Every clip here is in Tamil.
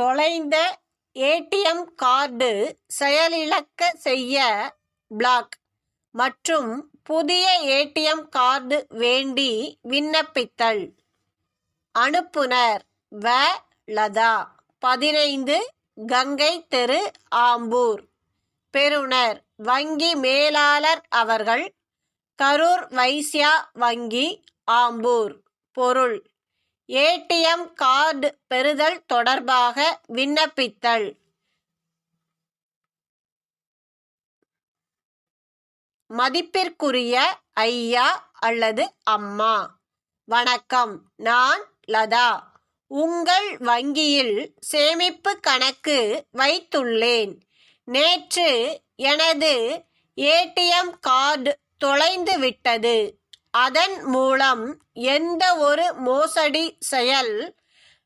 தொலைந்த ஏடிஎம் கார்டு செயலிழக்க செய்ய பிளாக் மற்றும் புதிய ஏடிஎம் கார்டு வேண்டி விண்ணப்பித்தல். அனுப்புனர் வ. லதா. பதினைந்து கங்கை தெரு ஆம்பூர். பெறுநர் வங்கி மேலாளர் அவர்கள் கரூர் வைஸ்யா வங்கி ஆம்பூர். பொருள் ஏடிஎம் கார்டு பெறுதல் தொடர்பாக விண்ணப்பித்தல். மதிப்பிற்குரிய ஐயா அல்லது அம்மா. வணக்கம் நான் லதா. உங்கள் வங்கியில் சேமிப்பு கணக்கு வைத்துள்ளேன். நேற்று எனது ஏடிஎம் கார்டு தொலைந்து விட்டது அதன் மூலம் எந்த ஒரு மோசடி செயல்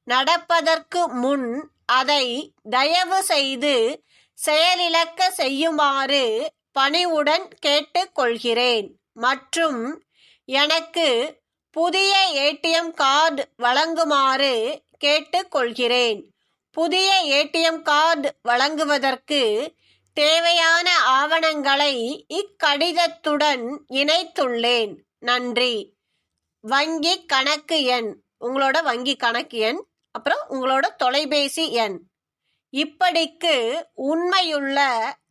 நடப்பதற்கு முன் அதை தயவு செய்து செயலிழக்க செய்யுமாறு பணிவுடன் கேட்டுக்கொள்கிறேன் மற்றும் எனக்கு புதிய ஏடிஎம் கார்டு வழங்குமாறு கேட்டுக்கொள்கிறேன் புதிய ஏடிஎம் கார்டு வழங்குவதற்கு தேவையான ஆவணங்களை இக்கடிதத்துடன் இணைத்துள்ளேன். நன்றி. வங்கி கணக்கு எண். உங்களோட வங்கி கணக்கு எண் அப்புறம் உங்களோட தொலைபேசி எண். இப்படிக்கு உண்மையுள்ள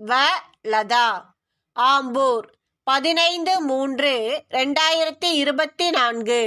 வ லதா ஆம்பூர். பதினைந்து மூன்று ரெண்டாயிரத்தி இருபத்தி நான்கு.